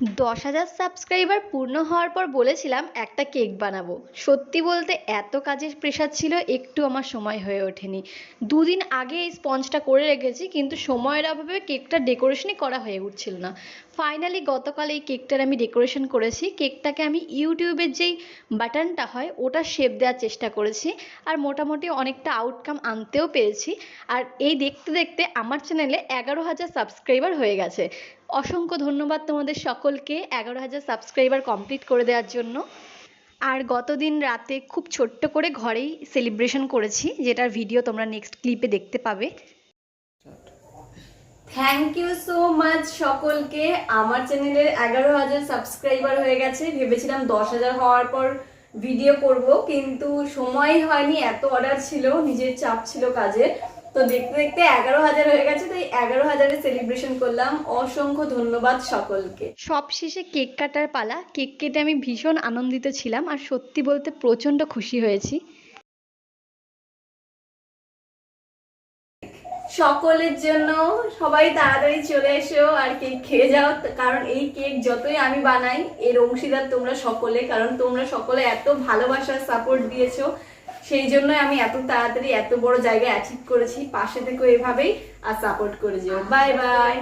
দশ হাজার সাবস্ক্রাইবার পূর্ণ হওয়ার পর বলেছিলাম একটা কেক বানাবো। সত্যি বলতে এত কাজের প্রেশার ছিল, একটু আমার সময় হয়ে ওঠেনি। দুদিন আগে এই স্পঞ্জটা করে রেখেছি, কিন্তু সময়ের অভাবে কেকটা ডেকোরেশনই করা হয়ে উঠছিল না। ফাইনালি গতকাল এই কেকটার আমি ডেকোরেশন করেছি। কেকটাকে আমি ইউটিউবের যেই বাটনটা হয়, ওটা শেপ দেওয়ার চেষ্টা করেছি আর মোটামুটি অনেকটা আউটকাম আনতেও পেরেছি। আর এই দেখতে দেখতে আমার চ্যানেলে এগারো হাজার সাবস্ক্রাইবার হয়ে গেছে। অসংখ্য ধন্যবাদ তোমাদের সকলকে এগারো হাজার সাবস্ক্রাইবার কমপ্লিট করে দেওয়ার জন্য। আর গতদিন রাতে খুব ছোট্ট করে ঘরেই সেলিব্রেশন করেছি, যেটার ভিডিও তোমরা নেক্সট ক্লিপে দেখতে পাবে। থ্যাংক ইউ সো মাচ সকলকে। আমার চ্যানেলের এগারো হাজার সাবস্ক্রাইবার হয়ে গেছে। ভেবেছিলাম দশ হাজার হওয়ার পর ভিডিও করব, কিন্তু সময় হয়নি, এত অর্ডার ছিল, নিজের চাপ ছিল কাজে তো দেখতে দেখতে এগারো হাজার হয়ে গেছে তাই এগারো হাজারের সেলিব্রেশন করলাম। অসংখ্য ধন্যবাদ সকলকে। সব শেষে কেক কাটার পালা। কেক কেটে আমি ভীষণ আনন্দিত ছিলাম আর সত্যি বলতে প্রচণ্ড খুশি হয়েছি। সকলের জন্য সবাই তাড়াতাড়ি চলে এসো আর কেক খেয়ে যাও কারণ এই কেক যতই আমি বানাই এর অংশীদার তোমরা সকলে কারণ তোমরা সকলে এত ভালোবাসার সাপোর্ট দিয়েছ। সেই জন্য আমি এত তাড়াতাড়ি এত বড় জায়গায় অ্যাচিভ করেছি। পাশে থেকে এভাবেই আর সাপোর্ট করে যেও। Bye bye